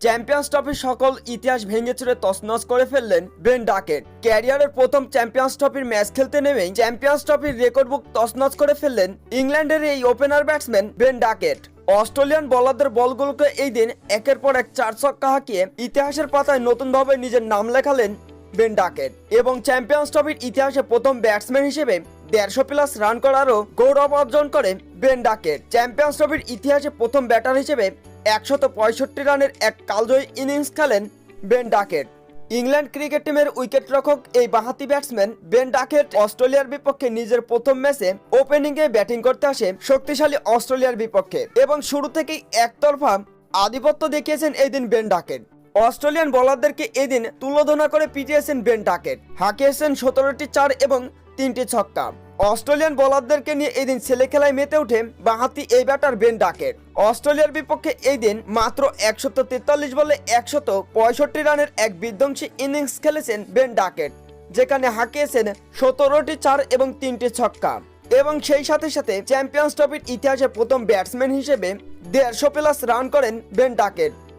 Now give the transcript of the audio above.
Champions ট্রফির সকল ইতিহাস ভেঙে চুরে তছনছ করে ফেললেন বেন ডাকেট ক্যারিয়ারের প্রথম চ্যাম্পিয়ন্স ট্রফির ম্যাচ খেলতে নেমেই চ্যাম্পিয়ন্স ট্রফির রেকর্ড বুক তছনছ করে ফেললেন ইংল্যান্ডের এই opener batsman Ben Duckett Australian বলারদের বলগুলোকে এই দিন একের পর এক চার ছক্কা হাঁকিয়ে ইতিহাসের পাতায় নতুনভাবে নিজের নাম লেখালেন বেন ডাকেট এবং চ্যাম্পিয়ন্স ট্রফির ইতিহাসে প্রথম ব্যাটসম্যান হিসেবে দেড়শো প্লাস রান করারও গৌরব অর্জন করে বেন ডাকেট চ্যাম্পিয়ন্স ট্রফির ইতিহাসে প্রথম ব্যাটার হিসেবে একশত পঁয়ষট্টি রানের এক কালজয়ী ইনিংস খেলেন বেন ডাকেট ইংল্যান্ড ক্রিকেট টিমের উইকেটরক্ষক এই বাহাতি ব্যাটসম্যান বেন ডাকেট অস্ট্রেলিয়ার বিপক্ষে নিজের প্রথম ম্যাচে ওপেনিংয়ে ব্যাটিং করতে আসে শক্তিশালী অস্ট্রেলিয়ার বিপক্ষে। এবং শুরু থেকেই একতরফা আধিপত্য দেখিয়েছেন এই দিন বেন ডাকেট অস্ট্রেলিয়ান বোলারদেরকে এদিন তুলোধনা করে পিটিয়েছেন বেন ডাকেট হাঁকিয়েছেন সতেরোটি চার এবং তিনটি ছক্কা। অস্ট্রেলিয়ান বোলারদেরকে নিয়ে এদিন ছেলে খেলায় মেতে ওঠে বাহাতি এই ব্যাটার বেন ডাকেট অস্ট্রেলিয়ার বিপক্ষে এই দিন মাত্র একশত তেতাল্লিশ বলে একশত পঁয়ষট্টি রানের এক বিধ্বংসী ইনিংস খেলেছেন বেন ডাকেট যেখানে হাঁকিয়েছেন সতেরোটি চার এবং তিনটি ছক্কা। এবং সেই সাথে সাথে চ্যাম্পিয়ন্স ট্রফির ইতিহাসে প্রথম ব্যাটসম্যান হিসেবে দেড়শো প্লাস রান করেন বেন ডাকেট